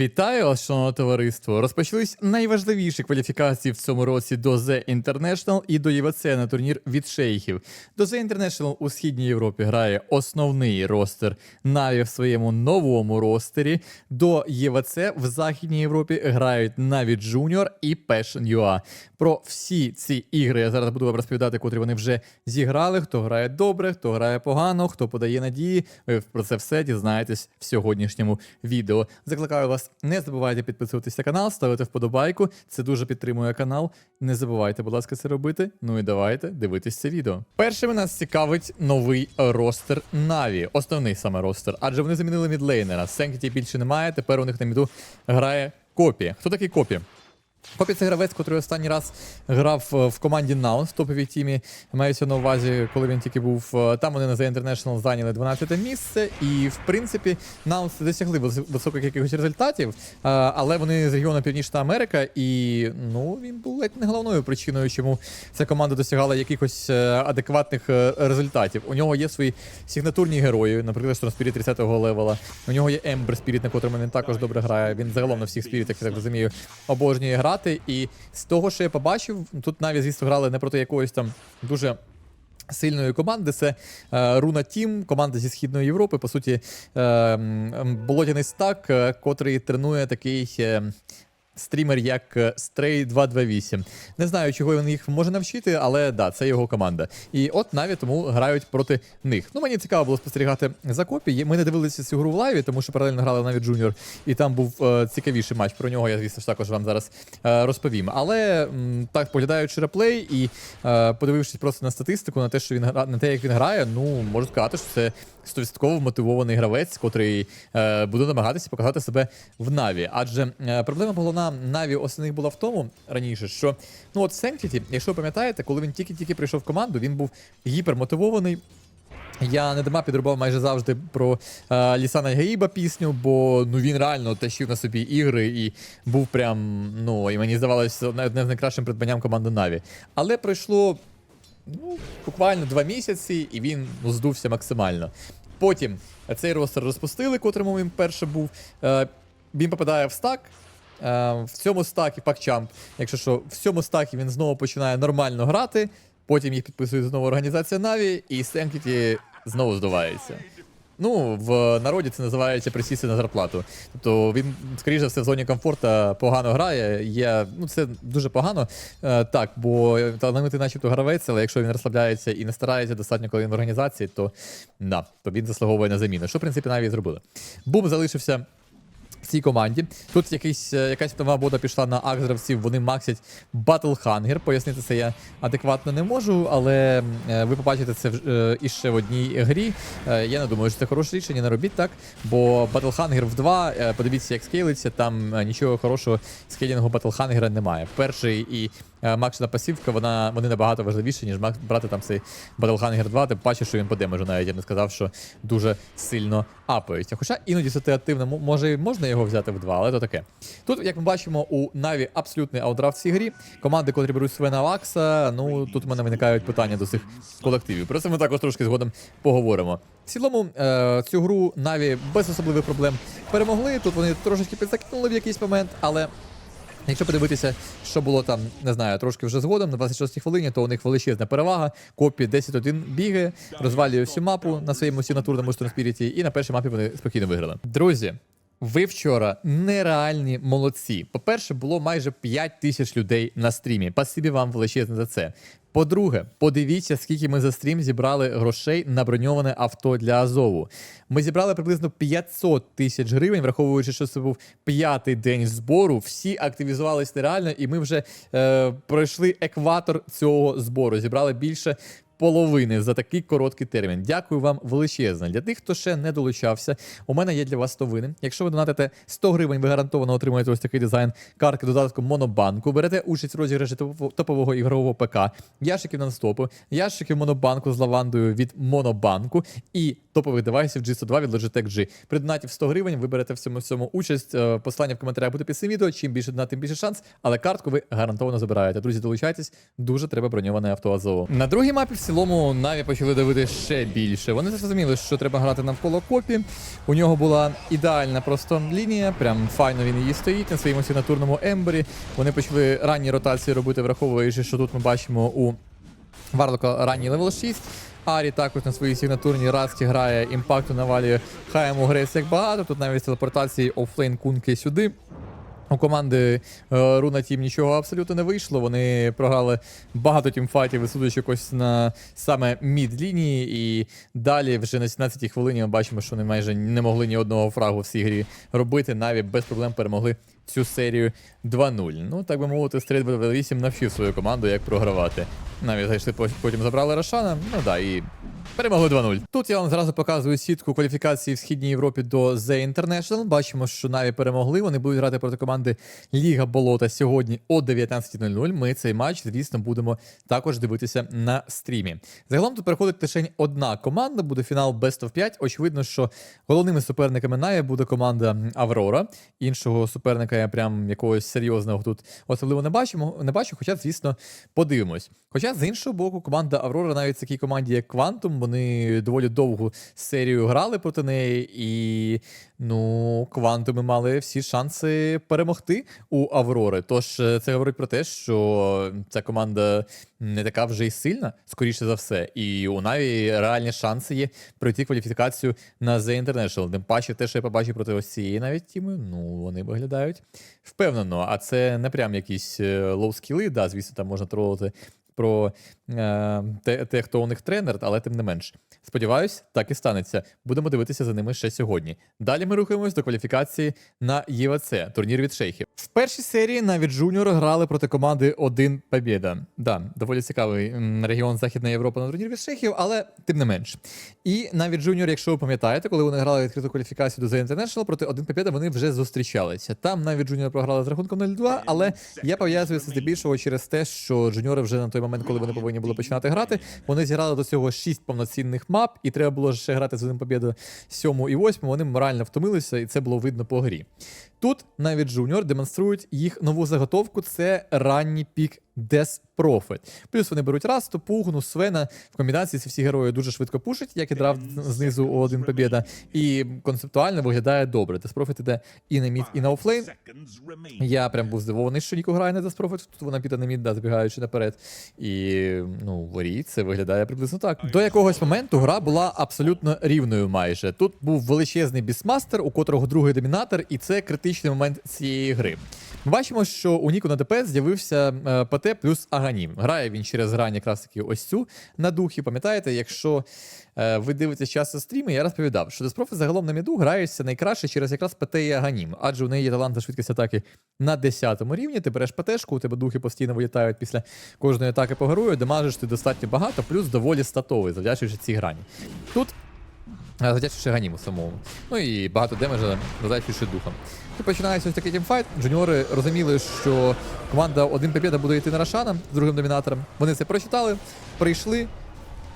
Вітаю вас, шановне товариство. Розпочались найважливіші кваліфікації в цьому році до The International і до ЄВЦ на турнір від шейхів. До The International у східній Європі грає основний ростер Наві в своєму новому ростері. До ЄВЦ в Західній Європі грають Наві Junior і Passion UA. Про всі ці ігри я зараз буду вам розповідати, котрі вони вже зіграли. Хто грає добре, хто грає погано, хто подає надії. Ви про це все дізнаєтесь в сьогоднішньому відео. Закликаю вас, не забувайте підписуватися на канал, ставити вподобайку. Це дуже підтримує канал. Не забувайте, будь ласка, це робити. Ну і давайте дивитись це відео. Першими нас цікавить новий ростер Наві, основний саме ростер, адже вони замінили мідлейнера. Сенкіті більше немає. Тепер у них на міду грає Копі. Хто такий Копі? Копі це гравець, котрий останній раз грав е, в команді Наунс в топовій тімі. Мається на увазі, коли він тільки був е, там. Вони на The International зайняли 12 місце. І в принципі Наунс досягли високих якихось результатів, е, але вони з регіону Північна Америка, і ну він був ледь не головною причиною, чому ця команда досягала якихось адекватних результатів. У нього є свої сигнатурні герої, наприклад, Storm Spirit 30-го левела. У нього є Ember Spirit, на котрому він також добре грає. Він загалом на всіх спірітах, я так розумію, обожнює грати. І з того, що я побачив, тут навіть, звісно, грали не проти якоїсь там дуже. Сильної команди це е, Руна Тім, команда зі Східної Європи. По суті, е, болотяний стак, е, котрий тренує такий е, стрімер, як е, Stray 228. Не знаю, чого він їх може навчити, але да, це його команда. І от навіть тому грають проти них. Ну, мені цікаво було спостерігати за копі. Ми не дивилися цю гру в лайві, тому що паралельно грали навіть Джуніор, і там був е, цікавіший матч. Про нього я, звісно ж, також вам зараз е, розповім. Але м, так, поглядаючи реплей і е, подивившись просто на статистику, на те, що він на те, як він грає, ну можу сказати, що це 100% мотивований гравець, котрий е, буде намагатися показати себе в Наві. Адже е, проблема головна Наві основних була в тому раніше, що ну от Sanctity, якщо ви пам'ятаєте, коли він тільки-тільки прийшов в команду, він був гіпермотивований. Я не дарма підрубав майже завжди про е, Лісана Гаїба пісню, бо ну він реально тащив на собі ігри і був прям, ну і мені здавалося, одне з найкращим придбанням команди Наві. Але пройшло ну, буквально два місяці, і він ну, здувся максимально. Потім цей ростер розпустили, котрому він перше був. Е, він попадає в стак. Е, в цьому стакі пакчамп, якщо що, в цьому стакі він знову починає нормально грати. Потім їх підписує знову організація Наві, і Сенкіті знову здувається. Ну, в народі це називається присісти на зарплату. Тобто він, скоріше все, в зоні комфорту погано грає. Є, ну, це дуже погано. Е, так, бо талановитий начебто гравець, але якщо він розслабляється і не старається достатньо, коли він в організації, то да, то він заслуговує на заміну. Що, в принципі, навіть зробили. Бум залишився в цій команді. Тут якийсь, е, якась нова бода пішла на акс-гравців, вони максять Hunger. Пояснити це я адекватно не можу, але е, ви побачите це е, іще в одній грі. Я не думаю, що це хороше рішення, не робіть так. Бо Батлхангер в 2, е, подивіться, як скейлиться, там нічого хорошого скейлінгу Батлхангера немає. Перший і максна пасівка, вона, вони набагато важливіші, ніж макс брати там цей Battle Hunger 2. Ти бачиш, що він по демеджу навіть я не сказав, що дуже сильно апається. Хоча іноді ситуативно може можна його взяти в 2, але то таке. Тут, як ми бачимо, у Наві абсолютний аутдрафт в цій грі. Команди, котрі беруть Свена Вакса, ну тут в мене виникають питання до цих колективів. Про це ми також трошки згодом поговоримо. В цілому, е, цю гру Наві без особливих проблем перемогли. Тут вони трошечки підзакинули в якийсь момент, але Якщо подивитися, що було там, не знаю, трошки вже згодом, на 26-й хвилині, то у них величезна перевага. Копі 10-1 бігає, розвалює всю мапу на своєму сінатурному Storm і на першій мапі вони спокійно виграли. Друзі, ви вчора нереальні молодці. По-перше, було майже 5 тисяч людей на стрімі. Пасибі вам величезне за це. По-друге, подивіться, скільки ми за стрім зібрали грошей на броньоване авто для Азову. Ми зібрали приблизно 500 тисяч гривень, враховуючи, що це був п'ятий день збору. Всі активізувалися нереально, і ми вже е, пройшли екватор цього збору. Зібрали більше половини за такий короткий термін. Дякую вам величезно. Для тих, хто ще не долучався, у мене є для вас 100 вини. Якщо ви донатите 100 гривень, ви гарантовано отримаєте ось такий дизайн картки додатком Монобанку. Берете участь в розіграші топового ігрового ПК, ящиків нонстопу, ящиків Монобанку з лавандою від Монобанку і топових девайсів G102 від Logitech G. При донаті в 100 гривень ви берете в цьому всьому участь. Е, Посилання в коментарях буде під цим відео. Чим більше донат, тим більше шанс, але картку ви гарантовано забираєте. Друзі, долучайтесь. Дуже треба броньоване авто Азову. На другій мапі цілому Наві почали давити ще більше. Вони зрозуміли, що треба грати навколо копі. У нього була ідеальна просто лінія, прям файно він її стоїть на своєму сигнатурному ембері. Вони почали ранні ротації робити, враховуючи, що тут ми бачимо у Варлока ранній левел 6. Арі також на своїй сигнатурній Расті грає, імпакту навалює хаємо грець як багато. Тут навіть телепортації офлейн кунки сюди. У команди е, Руна Тім нічого абсолютно не вийшло. Вони програли багато тімфайтів, висудуючи якось на саме мід лінії. І далі, вже на 17-й хвилині, ми бачимо, що вони майже не могли ні одного фрагу в цій грі робити. Навіть без проблем перемогли цю серію 2-0. Ну, так би мовити, стріт 8 навчив свою команду, як програвати. Навіть зайшли, потім забрали Рошана. Ну да, і Перемогли 2-0. Тут я вам зразу показую сітку кваліфікації в Східній Європі до The International. Бачимо, що Наві перемогли. Вони будуть грати проти команди Ліга Болота сьогодні о 19.00. Ми цей матч, звісно, будемо також дивитися на стрімі. Загалом тут переходить лише одна команда, буде фінал Best of 5. Очевидно, що головними суперниками Наві буде команда Аврора. Іншого суперника я прям якогось серйозного тут особливо не бачимо. Не бачу, хоча, звісно, подивимось. Хоча з іншого боку, команда Аврора навіть в такій команді, як Quantum, вони доволі довгу серію грали проти неї, і ну, Квантуми мали всі шанси перемогти у Аврори. Тож е, це говорить про те, що ця команда не така вже й сильна, скоріше за все. І у Наві реальні шанси є пройти кваліфікацію на The International. Тим паче, те, що я побачив проти ось цієї навіть тіми, ну вони виглядають впевнено. А це не прям якісь лоу-скіли, да, звісно, там можна тролити про е, те, те, хто у них тренер, але тим не менш. Сподіваюсь, так і станеться. Будемо дивитися за ними ще сьогодні. Далі ми рухаємось до кваліфікації на ЄВЦ, турнір від шейхів. В першій серії навіть Джуніор грали проти команди Один Побєда. Да, доволі цікавий регіон Західної Європи на турнір від шейхів, але тим не менш. І навіть Джуніор, якщо ви пам'ятаєте, коли вони грали відкриту кваліфікацію до The International, проти Один Побєда вони вже зустрічалися. Там навіть Джуніор програли з рахунком 0-2, але я пов'язую це здебільшого через те, що Джуніори вже на той момент, коли вони повинні були починати грати, вони зіграли до цього 6 повноцінних мап, і треба було ще грати з один побіду 7 і 8. Вони морально втомилися, і це було видно по грі. Тут навіть Junior демонструють їх нову заготовку. Це ранній пік Death Prophet. Плюс вони беруть Расту, Пугну, Свена. В комбінації ці всі герої дуже швидко пушать, як і драв знизу у один побєда. І концептуально виглядає добре. Death Prophet іде і на мід, і на офлейн. Я прям був здивований, що Ніко грає на Death Prophet. Тут вона піде на мід, да, забігаючи наперед. І ну, в це виглядає приблизно так. До якогось моменту гра була абсолютно рівною майже. Тут був величезний бісмастер, у котрого другий домінатор, і це критичний момент цієї гри. Ми бачимо, що у Ніку на ДПС з'явився е, ПТ плюс Аганім. Грає він через грань якраз таки ось цю на духі. Пам'ятаєте, якщо е, ви дивитесь часто стріми, я розповідав, що Деспрофи загалом на міду граються найкраще через якраз ПТ і Аганім, адже у неї є талант та швидкість атаки на 10 рівні. Ти береш ПТшку, у тебе духи постійно вилітають після кожної атаки по герою, дамажиш ти достатньо багато, плюс доволі статовий, завдячуючи цій грані. Тут е, Ганіму самому. Ну і багато демеджа завдячуючи духом. І починається ось такий тімфайт. Джуніори розуміли, що команда 1 побєда буде йти на Рошана з другим домінатором. Вони це прочитали, прийшли,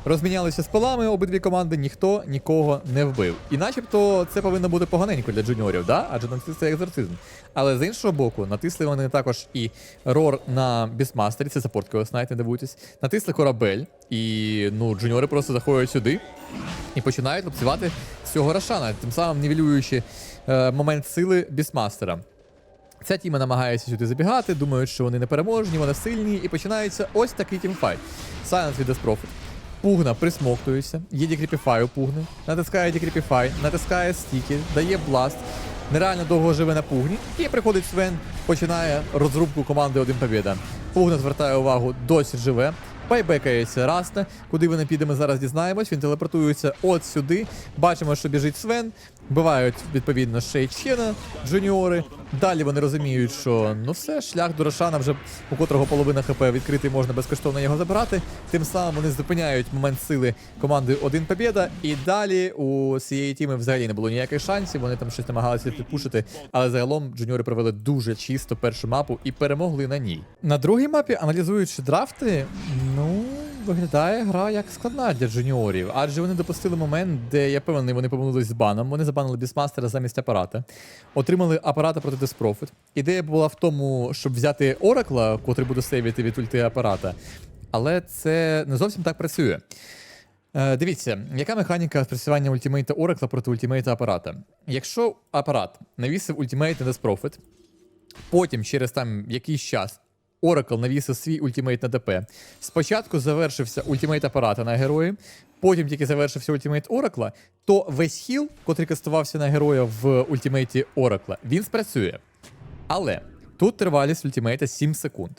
розмінялися з пилами обидві команди, ніхто нікого не вбив. І начебто це повинно бути поганенько для джуніорів, да? адже натисли це екзорцизм. Але з іншого боку, натисли вони також і рор на бісмастері, це саппорт Кеоснайт, не дивуйтесь. Натисли корабель, і ну, джуніори просто заходять сюди і починають лупцювати цього Рошана, тим самим нівелюючи е, момент сили бісмастера. Ця тіма намагається сюди забігати, думають, що вони непереможні, вони сильні, і починається ось такий тімфайт. Сайленс від Деспрофит. Пугна присмоктується, є декріпіфай у пугни, натискає декріпіфай, натискає стіки, дає бласт. Нереально довго живе на пугні, і приходить Свен, починає розрубку команди Один побіда. Пугна звертає увагу, досі живе. Байбекається Раста, куди вони підемо зараз дізнаємось. Він телепортується от сюди. Бачимо, що біжить Свен. Бувають відповідно Шейчена, джуніори. Далі вони розуміють, що ну все, шлях до Рошана, вже у котрого половина ХП відкритий, можна безкоштовно його забирати. Тим самим вони зупиняють момент сили команди Один Побєда. І далі у цієї тіми взагалі не було ніяких шансів. Вони там щось намагалися підпушити. Але загалом джуніори провели дуже чисто першу мапу і перемогли на ній. На другій мапі, аналізуючи драфти, ну. Виглядає гра як складна для джуніорів, адже вони допустили момент, де я певний, вони помилились з баном. Вони забанили бісмастера замість апарата, отримали апарата проти Деспрофит. Ідея була в тому, щоб взяти Оракла, котрий буде сейвити від ульти апарата. але це не зовсім так працює. Е, дивіться, яка механіка спрацювання ультимейта Оракла проти ультимейта апарата? Якщо апарат навісив ультимейт на Death потім через там якийсь час Оракл навісив свій ультимейт на ДП. Спочатку завершився ультимейт апарата на герої, потім тільки завершився ультимейт Оракла, то весь хіл, котрий кастувався на героя в ультимейті Оракла, він спрацює. Але тут тривалість ультимейта 7 секунд.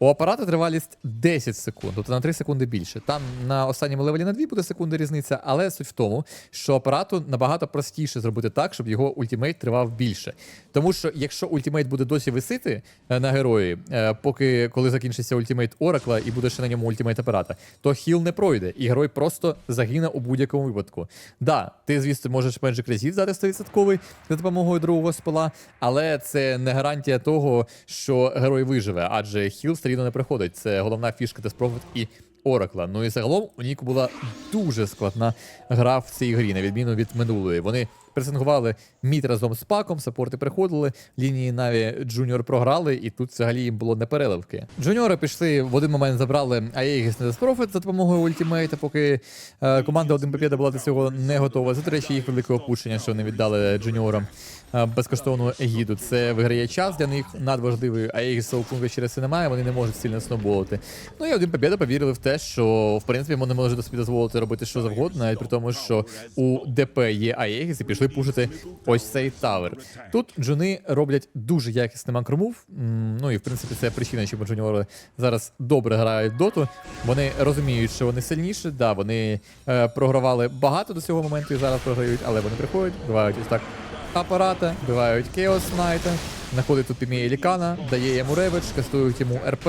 У апарата тривалість 10 секунд, тобто на 3 секунди більше. Там на останньому левелі на 2 буде секунди різниця, але суть в тому, що апарату набагато простіше зробити так, щоб його ультимейт тривав більше. Тому що якщо ультимейт буде досі висити е, на герої, е, поки коли закінчиться ультимейт Оракла і буде ще на ньому ультимейт апарата, то хіл не пройде, і герой просто загине у будь-якому випадку. Да, ти, звісно, можеш Magic Resist дати 100% за допомогою другого спала, але це не гарантія того, що герой виживе, адже хіл все рівно не приходить. Це головна фішка Деспрофит і Оракла. Ну і загалом у Ніку була дуже складна гра в цій грі, на відміну від минулої. Вони пресингували мід разом з паком, саппорти приходили, лінії Наві Джуніор програли, і тут взагалі їм було непереливки. Джуніори пішли в один момент забрали Аєгіс на Деспрофит за допомогою ультимейта, поки е, команда 1 Побєда була до цього не готова. Це, до речі, їх велике опущення, що вони віддали джуніорам е, безкоштовну егіду. Це виграє час для них надважливий, а їх Соукунга через це немає, вони не можуть сильно сноуболити. Ну і один Побєда повірили в те, що в принципі вони можуть собі дозволити робити що завгодно, навіть при тому, що у ДП є Аєгіс і пішли пушити ось цей тавер. Тут джуни роблять дуже якісний макромув. Ну і в принципі це причина, чому джуніори зараз добре грають доту. Вони розуміють, що вони сильніші. Да, вони е, програвали багато до цього моменту і зараз програють, але вони приходять, бувають ось так апарата, вбивають Chaos Knight, знаходить тут Пімія Лікана, дає йому реведж, кастують йому РП.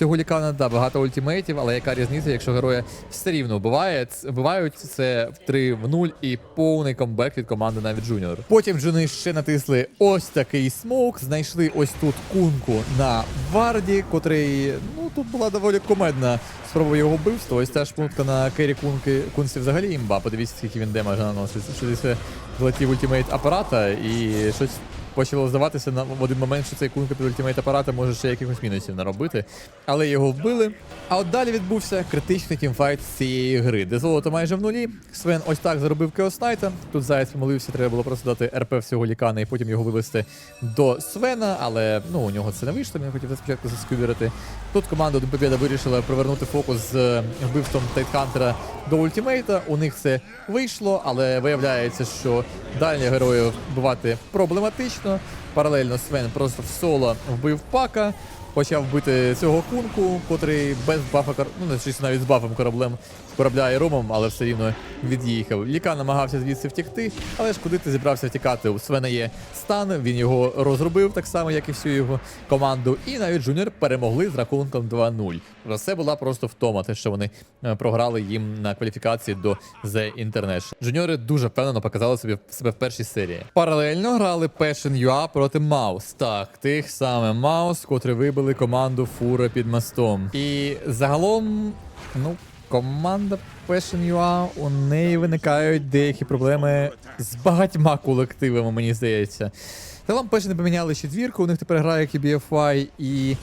Цього лікана, да, багато ультимейтів, але яка різниця, якщо героя все рівно вбиває, вбивають це в 3 в 0 і повний комбек від команди навіть Junior. Потім джуни ще натисли ось такий смоук, знайшли ось тут кунку на варді, котрий, ну тут була доволі комедна спроба його вбивства. Ось ця шпунтка на кері кунки кунці взагалі імба. Подивіться, скільки він демеджа наносить. Що десь влетів ультимейт апарата і щось почало здаватися на в один момент, що цей кунка під ультимейт апарата може ще якихось мінусів наробити. Але його вбили. А от далі відбувся критичний тімфайт з цієї гри, де золото майже в нулі. Свен ось так заробив Кеоснайта. Тут Заяць помилився, треба було просто дати РП всього лікана і потім його вивести до Свена, але ну у нього це не вийшло. Він хотів це спочатку заскюберити. Тут команда Побєда вирішила привернути фокус з вбивством Тайтхантера до ультимейта. У них це вийшло, але виявляється, що далі героїв вбивати проблематично. Паралельно Свен просто в соло вбив пака. Почав бити цього кунку, котрий без бафа ну навіть з бафом кораблем корабля і ромом, але все рівно від'їхав. Ліка намагався звідси втікти, але ж куди ти зібрався втікати? У Свена є стан, він його розробив так само, як і всю його команду. І навіть Джуніор перемогли з рахунком 2-0. Про це була просто втома, те, що вони е, програли їм на кваліфікації до The International. Джуніори дуже впевнено показали собі себе в першій серії. Паралельно грали Passion UA проти Маус. Так, тих саме Маус, котрі вибили команду Фура під мостом. І загалом, ну. Команда Passion UA, у неї виникають деякі проблеми з багатьма колективами, мені здається. Passion не поміняли четвірку, у них тепер грає KBFY, і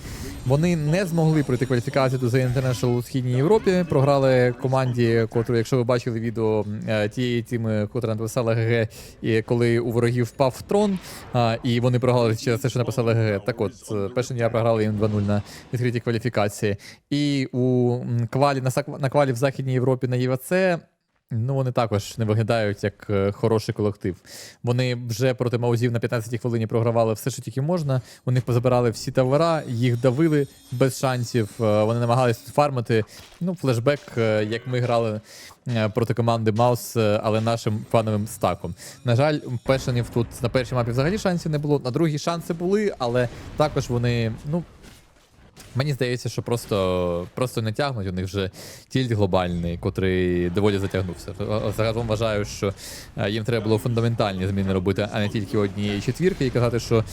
вони не змогли пройти кваліфікацію до The International у Східній Європі. Програли команді, котру, якщо ви бачили відео е, тієї тіми, котра написала ГГ, і коли у ворогів впав трон, і вони програли через те, що написали ГГ. Так от, е, Passion UA програли їм 2-0 на відкритій кваліфікації. І у квалі на квалі в Західній Європі на ЄВЦ Ну, вони також не виглядають як е, хороший колектив. Вони вже проти маузів на 15-й хвилині програвали все, що тільки можна. У них позабирали всі тавера, їх давили без шансів. Е, Вони намагались тут фармити. Ну, флешбек, е, як ми грали проти команди Маус, але нашим фановим стаком. На жаль, Пешенів тут на першій мапі взагалі шансів не було. На другій шанси були, але також вони, ну. Мені здається, що просто, просто не тягнуть. У них вже тільт глобальний, котрий доволі затягнувся. Загалом вважаю, що е, їм треба було фундаментальні зміни робити, а не тільки однієї четвірки, і казати, що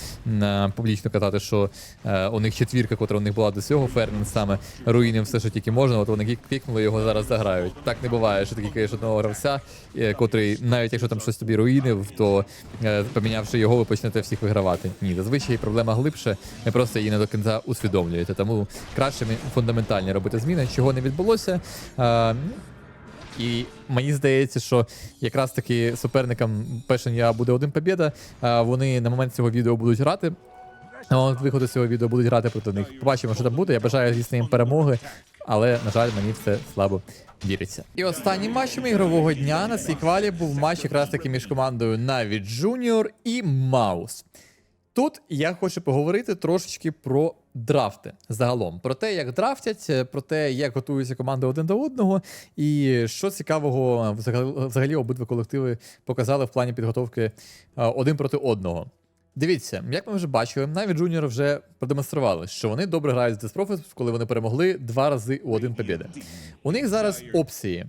публічно казати, що е, у них четвірка, котра у них була до цього, Фернен саме руїнив все, що тільки можна. От вони кікнули його зараз заграють. Так не буває, що ти кікаєш одного гравця, е, котрий, навіть якщо там щось тобі руїнив, то е, помінявши його, ви почнете всіх вигравати. Ні, зазвичай проблема глибше, ви просто її не до кінця усвідомлюєте. Тому ну, кращими фундаментальні робити зміни, чого не відбулося. Е, і мені здається, що якраз таки суперникам Passion я буде один побєда. а Вони на момент цього відео будуть грати. А от виходу цього відео будуть грати проти них. Побачимо, що там буде. Я бажаю, звісно, їм перемоги, але, на жаль, мені це слабо віриться. І останнім матчем ігрового дня на цій квалі був матч якраз таки між командою Na'Vi Junior і Маус. Тут я хочу поговорити трошечки про драфти загалом, про те, як драфтять, е, про те, як готуються команди один до одного, і що цікавого взагалі, обидва колективи показали в плані підготовки е, один проти одного. Дивіться, як ми вже бачили, навіть Junior вже продемонстрували, що вони добре грають з Death Profit, коли вони перемогли два рази у один побіди. У них зараз опції.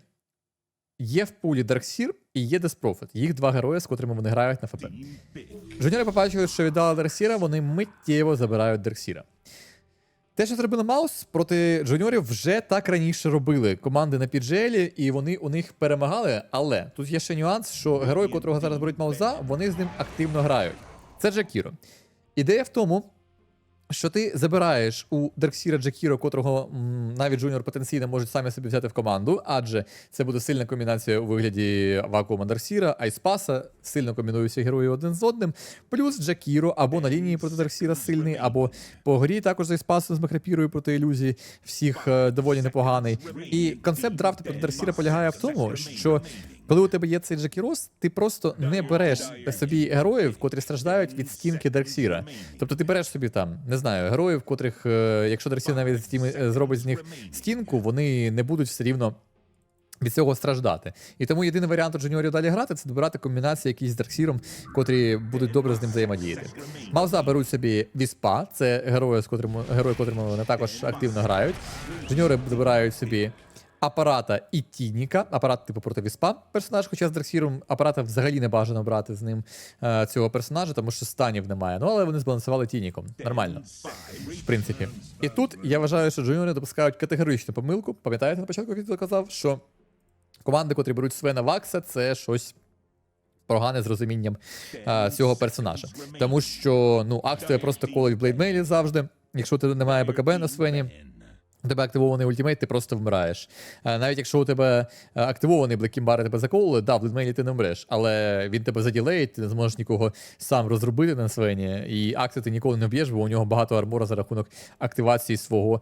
Є в пулі Darkseer і є Prophet. Їх два герої, з котрими вони грають на ФП. Жуніори побачили, що віддали Дарксіра, вони миттєво забирають Дарксіра. Те, що зробили Маус проти джуніорів, вже так раніше робили команди на піджелі, і вони у них перемагали. Але тут є ще нюанс, що герой, котрого зараз беруть Мауза, вони з ним активно грають. Це Джакіро. Ідея в тому, що ти забираєш у Дарксіра Джакіро, котрого м, навіть Джуніор потенційно можуть самі собі взяти в команду, адже це буде сильна комбінація у вигляді вакуума Дарксіра, Айспаса, сильно комбінуються герої один з одним, плюс Джакіро або на лінії проти Дарксіра сильний, або по грі також з Айспасом з Макрепірою проти ілюзії, всіх е, доволі непоганий. І концепт драфту проти Дарксіра полягає в тому, що коли у тебе є цей Джакірос, ти просто не береш собі героїв, котрі страждають від стінки Дарксіра. Тобто ти береш собі там, не знаю, героїв, котрих, е, якщо Дарксір навіть зробить з них стінку, вони не будуть все рівно. Від цього страждати. І тому єдиний варіант у джуніорів далі грати це добирати комбінації якісь з Дарксіром, котрі будуть добре з ним взаємодіяти. Мауза беруть собі Віспа, це герої, з котрими, герої, котрими вони також активно грають. Джуніори добирають собі апарата і Тініка. Апарат, типу, проти Віспа персонаж, хоча з Дарксіром апарата взагалі не бажано брати з ним е, цього персонажа, тому що станів немає. Ну, але вони збалансували Тініком. Нормально. В принципі. І тут я вважаю, що джуніори допускають категоричну помилку. Пам'ятаєте, на початку відео казав, що команди, котрі беруть Свена Вакса, це щось. Погане з розумінням а, цього персонажа. Тому що ну, тебе просто колить в блейдмейлі завжди. Якщо тебе немає БКБ на Свені, у тебе активований ультимейт, ти просто вмираєш. Навіть якщо у тебе активований блекімбар тебе закололи, да, в блейдмейлі ти не вмреш, але він тебе заділеїть, ти не зможеш нікого сам розробити на Свені, і Акси ти ніколи не вб'єш, бо у нього багато армора за рахунок активації свого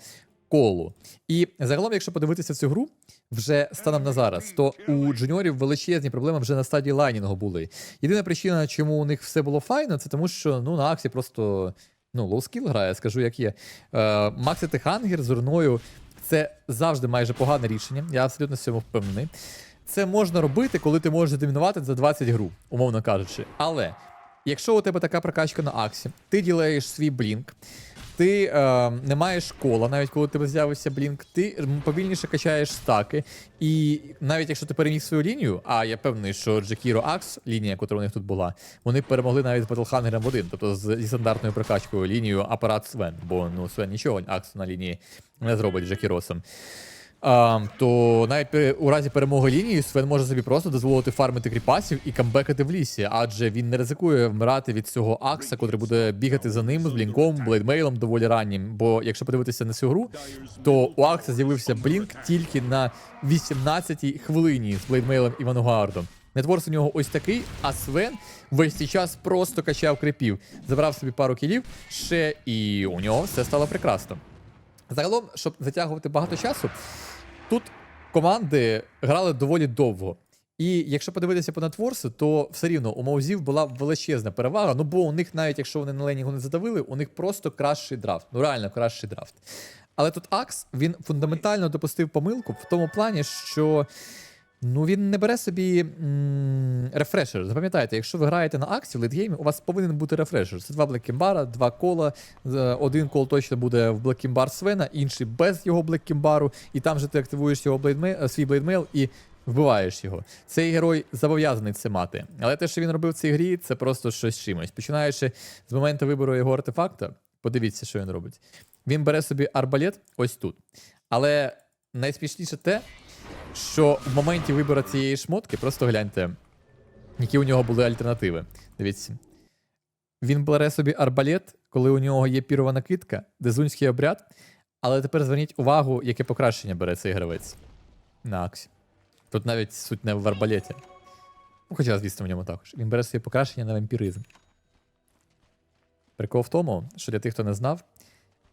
колу. І загалом, якщо подивитися цю гру, вже станом на зараз, то у джуніорів величезні проблеми вже на стадії лайнінгу були. Єдина причина, чому у них все було файно, це тому, що ну, на Аксі просто ну, лоускіл грає, скажу, як є. Е, Максити хангер з урною це завжди майже погане рішення. Я абсолютно в цьому впевнений. Це можна робити, коли ти можеш домінувати за 20 гру, умовно кажучи. Але якщо у тебе така прокачка на Аксі, ти ділеєш свій блінк, ти е, не маєш кола, навіть коли тебе з'явився блінк, ти повільніше качаєш стаки. І навіть якщо ти переміг свою лінію, а я певний, що Джекіро Акс, лінія, яка у них тут була, вони перемогли навіть з Батлхангером в один, тобто з, зі стандартною прокачкою лінією апарат Свен, бо ну Свен нічого Акс на лінії не зробить Джекіросом. То навіть у разі перемоги лінії Свен може собі просто дозволити фармити кріпасів і камбекати в лісі, адже він не ризикує вмирати від цього акса, котрий буде бігати за ним з блінком, блейдмейлом доволі раннім. Бо якщо подивитися на цю гру, то у акса з'явився блінк тільки на 18-й хвилині з блейдмейлом і Ванугардом. Нетворс у нього ось такий, а Свен весь цей час просто качав крипів, забрав собі пару кілів, ще і у нього все стало прекрасно. Загалом, щоб затягувати багато часу, тут команди грали доволі довго. І якщо подивитися по нетворсу, то все рівно у Маузів була величезна перевага. Ну бо у них, навіть якщо вони на ленінгу не задавили, у них просто кращий драфт. Ну реально кращий драфт. Але тут Акс він фундаментально допустив помилку в тому плані, що ну він не бере собі м- рефрешер. Запам'ятайте, якщо ви граєте на Аксі в лейтгеймі, у вас повинен бути рефрешер. Це два блекімбара, два кола. Один кол точно буде в блекімбар Свена, інший без його блекімбару, і там же ти активуєш його блейдмейл, свій блейдмейл і вбиваєш його. Цей герой зобов'язаний це мати. Але те, що він робив в цій грі, це просто щось чимось. Починаючи з моменту вибору його артефакта, подивіться, що він робить. Він бере собі арбалет ось тут. Але найсмішніше те, що в моменті вибору цієї шмотки, просто гляньте, які у нього були альтернативи. Дивіться. Він бере собі арбалет, коли у нього є пірова накидка, дезунський обряд, Але тепер зверніть увагу, яке покращення бере цей гравець на Аксі. Тут навіть суть не в арбалеті. Ну, хоча, звісно, в ньому також. Він бере своє покращення на вампіризм. Прикол в тому, що для тих, хто не знав,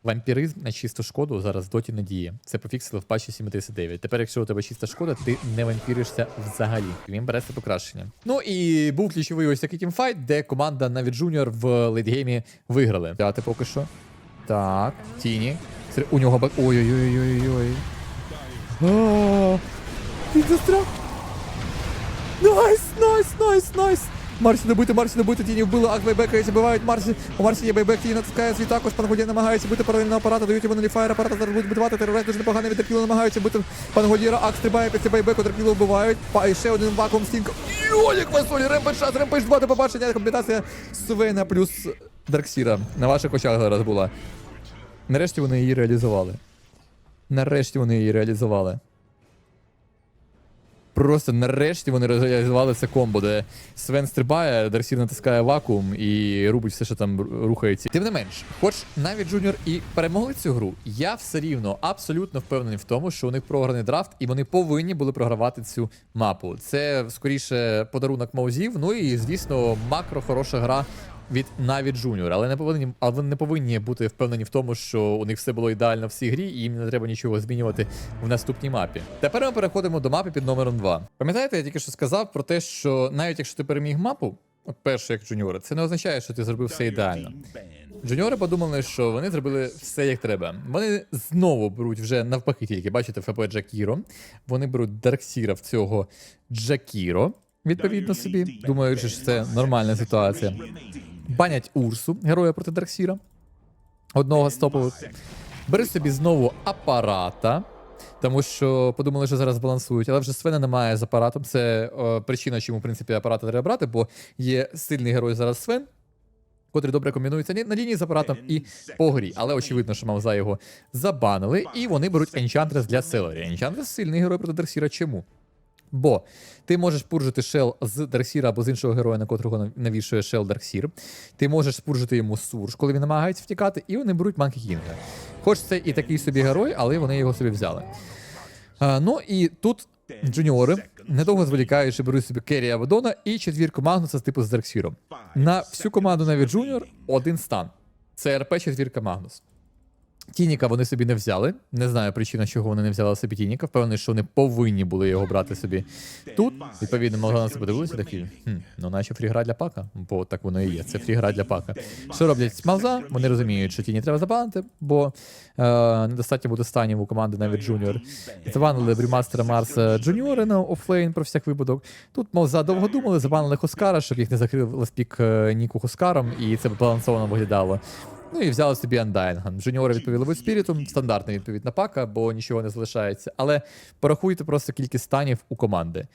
вампіризм на чисту шкоду зараз доті не діє. Це пофіксили в патчі 79. Тепер, якщо у тебе чиста шкода, ти не вампіришся взагалі. Він бере це покращення. Ну і був ключовий ось такий тімфайт, де команда навіть Junior в лейтгеймі виграли. Дати поки що. Так, Тіні. У нього бак. Ой-ой-ой-ой-ой. Він застряг. Найс, найс, найс, найс. Марсі не добити, Марсі не добити, тіні вбили, ак байбека, якщо бивають Марсі. У Марсі є байбек, тіні натискає свій також, Пангодія намагається бити паралельно апарата, дають йому нуліфаєр, апарата зараз будуть битувати, терорист дуже непогано від Терпіло намагаються бити Пангодіра, ак стрибає після байбеку, Терпіло вбивають, і ще один вакуум стінка. Йолік Васолі, ремпеш шанс, ремпеш 2 до побачення, комбінація Сувейна плюс Дарксіра. На ваших очах зараз була. Нарешті вони її реалізували. Нарешті вони її реалізували. Просто нарешті вони реалізували це комбо, де Свен стрибає, Дарсір натискає вакуум і рубить все, що там рухається. Тим не менш, хоч навіть Джуніор і перемогли цю гру, я все рівно абсолютно впевнений в тому, що у них програний драфт, і вони повинні були програвати цю мапу. Це скоріше подарунок маузів. Ну і звісно, макро хороша гра від навіть Junior, але не повинні, але не повинні бути впевнені в тому, що у них все було ідеально в цій грі, і їм не треба нічого змінювати в наступній мапі. Тепер ми переходимо до мапи під номером 2. Пам'ятаєте, я тільки що сказав про те, що навіть якщо ти переміг мапу, от першу як Junior, це не означає, що ти зробив все ідеально. Джуніори подумали, що вони зробили все як треба. Вони знову беруть вже навпаки тільки, бачите, ФП Джакіро. Вони беруть Дарксіра в цього Джакіро, відповідно собі, думаючи, що це нормальна ситуація. Банять Урсу, героя проти Дарксіра. Одного з топових. Бери собі знову апарата. Тому що подумали, що зараз балансують, але вже Свена немає з апаратом. Це е, причина, чому в принципі апарата треба брати, бо є сильний герой зараз Свен, котрий добре комбінується на лінії з апаратом і по грі. Але очевидно, що Мавза його забанили, і вони беруть Enchantress для Селері. Enchantress сильний герой проти Дарсіра. Чому? Бо ти можеш пуржити шел з Дарксіра або з іншого героя, на котрого навішує шел Дарксір. Ти можеш спуржити йому Сурж, коли він намагається втікати, і вони беруть Манкі Кінга. Хоч це і такий собі герой, але вони його собі взяли. А, ну і тут джуніори недовго зволікаючи беруть собі Керрі Авадона і четвірку Магнуса з типу з Дарксіром. На всю команду навіть Джуніор один стан. Це РП четвірка Магнус. Тініка вони собі не взяли. Не знаю причина, чого вони не взяли собі Тініка. Впевнений, що вони повинні були його брати собі тут. Відповідно, могли на це подивилися такі. Хм, ну наче фрігра для пака, бо так воно і є. Це фрігра для пака. Що роблять Малза? Вони розуміють, що тіні треба забанити, бо е, недостатньо буде станів у команди навіть Джуніор. Забанили Брімастера Марса Джуніори на офлейн про всяк випадок. Тут Малза довго думали, забанили Хоскара, щоб їх не закрив ласпік е, Ніку Хоскаром, і це балансовано виглядало. Ну і взяли собі Андайнган. Джуніори відповіли від спіріту, стандартна відповідь на пака, бо нічого не залишається. Але порахуйте просто кількість станів у команди.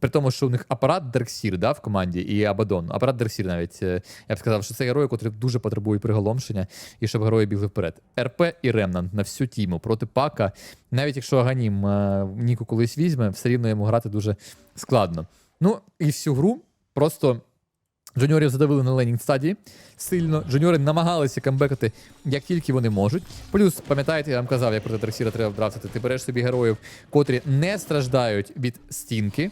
При тому, що у них апарат Дерксір да, в команді і Абадон. Апарат Дерксір навіть. е, Я б сказав, що це герої, котрі дуже потребують приголомшення, і щоб герої бігли вперед. РП і Ремнант на всю тіму проти пака. Навіть якщо Аганім е, Ніку колись візьме, все рівно йому грати дуже складно. Ну і всю гру просто. Джуніорів задавили на ленінг стадії сильно. Джуніори намагалися камбекати як тільки вони можуть. Плюс, пам'ятаєте, я вам казав, як проти Драксіра треба вдрафтити. Ти береш собі героїв, котрі не страждають від стінки.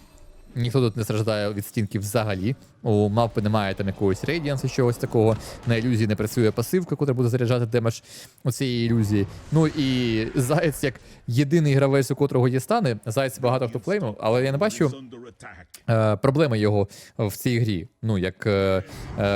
Ніхто тут не страждає від стінки взагалі. У мавпи немає там якогось рейдіансу, чогось такого. На ілюзії не працює пасивка, котра буде заряджати демедж у цієї ілюзії. Ну і Заєць, як єдиний гравець, у котрого є стани, Заєць багато хто флеймив, але я не бачу проблеми його в цій грі. Ну, як е, е,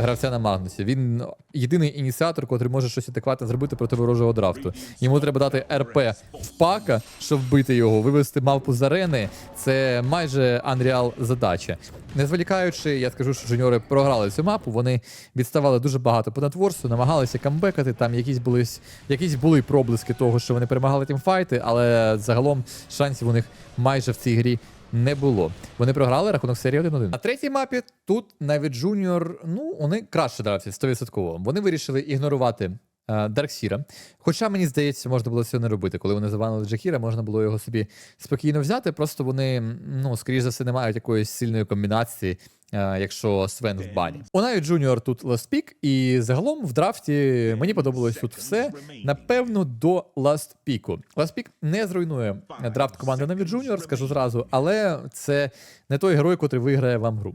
гравця на Магнусі. Він єдиний ініціатор, котрий може щось адекватне зробити проти ворожого драфту. Йому треба дати РП в пака, щоб вбити його, вивести мавпу з арени. Це майже Unreal задача. Не зволікаючи, я скажу, що жуніори програли цю мапу. Вони відставали дуже багато по натворству, намагалися камбекати. Там якісь були якісь були проблиски того, що вони перемагали тімфайти, але загалом шансів у них майже в цій грі не було. Вони програли рахунок серії 1-1. На третій мапі тут навіть Джуніор, ну, вони краще гравці 100%. Вони вирішили ігнорувати е, Дарксіра. Хоча, мені здається, можна було цього не робити. Коли вони заванили Джакіра, можна було його собі спокійно взяти. Просто вони, ну, скоріш за все, не мають якоїсь сильної комбінації якщо Свен в бані. У Наві Джуніор тут last pick, і загалом в драфті мені подобалось тут все. Напевно, до last піку. Last pick не зруйнує драфт команди Наві Джуніор, скажу зразу, але це не той герой, котрий виграє вам гру.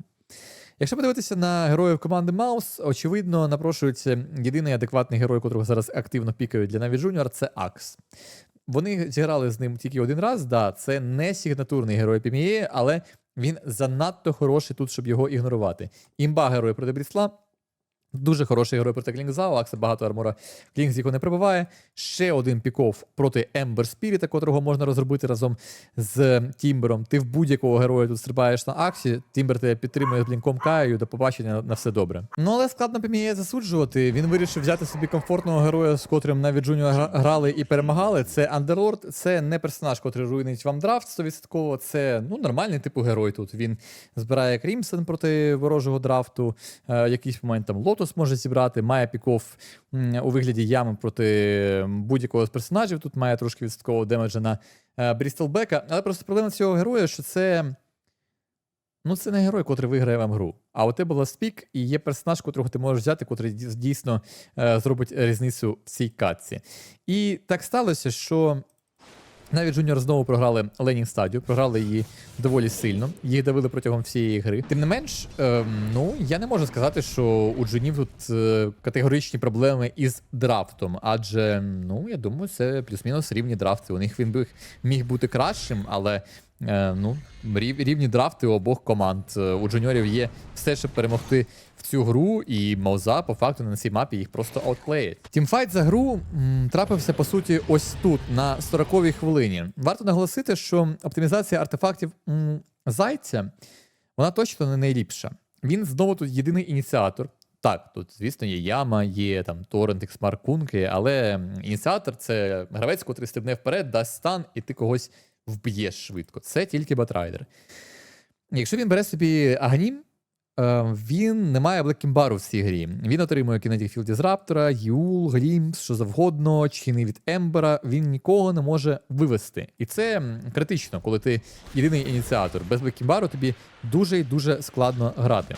Якщо подивитися на героїв команди Маус, очевидно, напрошується єдиний адекватний герой, котрого зараз активно пікають для Наві Джуніор, це Акс. Вони зіграли з ним тільки один раз. Да, це не сигнатурний герой PME, але він занадто хороший тут, щоб його ігнорувати. Імба герой проти Брісла. Дуже хороший герой проти Клінгза, Акса багато армора. Клінгз його не прибиває. Ще один піков проти Ембер Спіріта, котрого можна розробити разом з Тімбером. Ти в будь-якого героя тут стрибаєш на Аксі. Тімбер тебе підтримує з блінком Каю, до побачення на все добре. Ну але складно поміє засуджувати. Він вирішив взяти собі комфортного героя, з котрим навіть Джуніор гра- грали і перемагали. Це Андерлорд, це не персонаж, котрий руйнить вам драфт 100%. Це ну нормальний типу герой тут. Він збирає Крімсон проти ворожого драфту. Е, якийсь момент там Лотос може зібрати, має піков у вигляді ями проти будь-якого з персонажів. Тут має трошки відсоткового демеджа на Брістелбека. Але просто проблема цього героя, що це. Ну, це не герой, котрий виграє вам гру. А у тебе спік, і є персонаж, котрого ти можеш взяти, котрий дійсно е, зробить різницю в цій катці. І так сталося, що навіть Джуніор знову програли Ленінг стадію, програли її доволі сильно. Їх давили протягом всієї гри. Тим не менш, ем, ну я не можу сказати, що у Джунів тут е, категоричні проблеми із драфтом, адже ну я думаю, це плюс-мінус рівні драфти. У них він би міг бути кращим, але е, ну рів- рівні драфти у обох команд. Е, У джуніорів є все, щоб перемогти в цю гру, і Мауза по факту на цій мапі їх просто аутплеїть. Тімфайт за гру м, трапився по суті ось тут, на 40-й хвилині. Варто наголосити, що оптимізація артефактів м, зайця вона точно не найліпша. Він знову тут єдиний ініціатор. Так, тут, звісно, є яма, є там торрент, ексмар, кунки, але ініціатор це гравець, котрий стрибне вперед, дасть стан, і ти когось вб'єш швидко. Це тільки батрайдер. Якщо він бере собі Агнім, він не має блекімбару в цій грі. Він отримує Kinetic із Раптора, Юл, Глімс, що завгодно, чини від Ембера. Він нікого не може вивести. І це критично, коли ти єдиний ініціатор. Без блекімбару тобі дуже і дуже складно грати.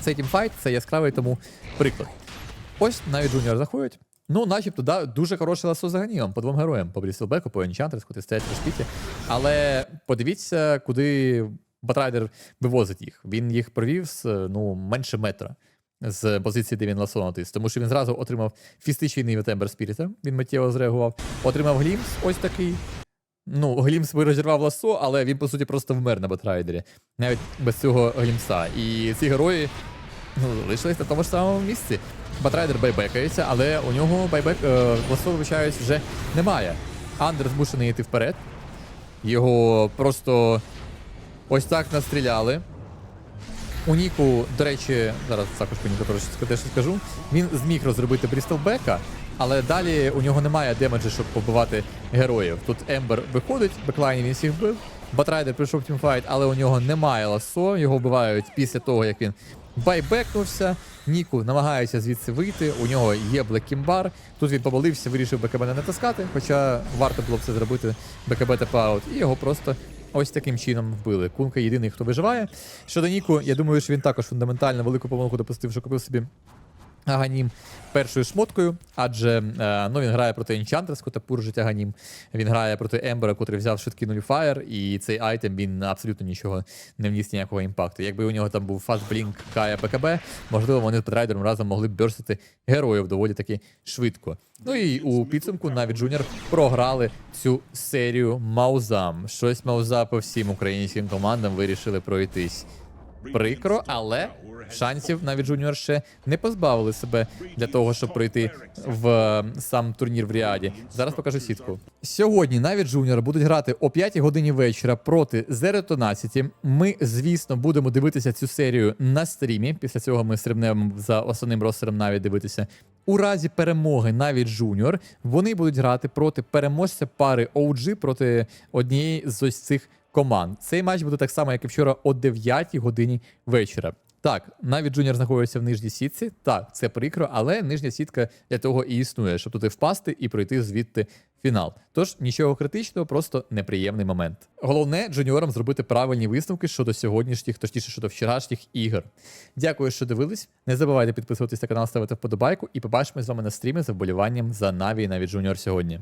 Цей тімфайт це яскравий тому приклад. Ось навіть Джуніор заходять. Ну, начебто, да, дуже хороше ласо за ганімом по двом героям, по Бріселбеку, по Енчантрес, котрі стоять шпіті. Але подивіться, куди Батрайдер вивозить їх. Він їх провів з ну, менше метра з позиції, де він ласо натис. Тому що він зразу отримав фістичний від Спіріта, він миттєво зреагував. Отримав Глімс, ось такий. Ну, Глімс би розірвав ласо, але він, по суті, просто вмер на Батрайдері. Навіть без цього Глімса. І ці герої ну, лишились на тому ж самому місці. Батрайдер байбекається, але у нього байбек е, ласо, вибачаюсь, вже немає. Андер змушений йти вперед. Його просто ось так настріляли. У Ніку, до речі, зараз також по Ніку теж скажу. Він зміг розробити Брістелбека, але далі у нього немає демеджі, щоб побивати героїв. Тут Ембер виходить, беклайні він всіх вбив. Батрайдер прийшов тімфайт, але у нього немає ласо, його вбивають після того, як він байбекнувся. Ніку намагається звідси вийти. У нього є блекімбар. Тут він помолився, вирішив БКБ не натискати, хоча варто було б це зробити БКБ тепаут, і його просто ось таким чином вбили. Кунка єдиний, хто виживає. Щодо Ніку, я думаю, що він також фундаментально велику помилку допустив, що купив собі Аганім першою шмоткою, адже е, ну, він грає проти Enchantress, кота пуржить Аганім. Він грає проти Ембера, котрий взяв швидкий нуліфаєр, і цей айтем він абсолютно нічого не вніс ніякого імпакту. Якби у нього там був Blink, Кая, БКБ, можливо, вони з Петрайдером разом могли б бёрстити героїв доволі таки швидко. Ну і у підсумку навіть Джуніор програли цю серію Маузам. Щось Мауза по всім українським командам вирішили пройтись. Прикро, але шансів навіть Джуніор ще не позбавили себе для того, щоб пройти в е, сам турнір в Ріаді. Зараз покажу сітку. Сьогодні навіть Джуніор будуть грати о 5 годині вечора проти Зеретонасіті. Ми, звісно, будемо дивитися цю серію на стрімі. Після цього ми стрибнемо за основним ростером навіть дивитися. У разі перемоги навіть Джуніор вони будуть грати проти переможця пари OG проти однієї з ось цих команд. Цей матч буде так само, як і вчора, о 9 годині вечора. Так, навіть Джуніор знаходиться в нижній сітці. Так, це прикро, але нижня сітка для того і існує, щоб туди впасти і пройти звідти фінал. Тож нічого критичного, просто неприємний момент. Головне джуніорам зробити правильні висновки щодо сьогоднішніх, точніше щодо вчорашніх ігор. Дякую, що дивились. Не забувайте підписуватись на канал, ставити вподобайку і побачимось з вами на стрімі за вболіванням за Наві і навіть Джуніор сьогодні.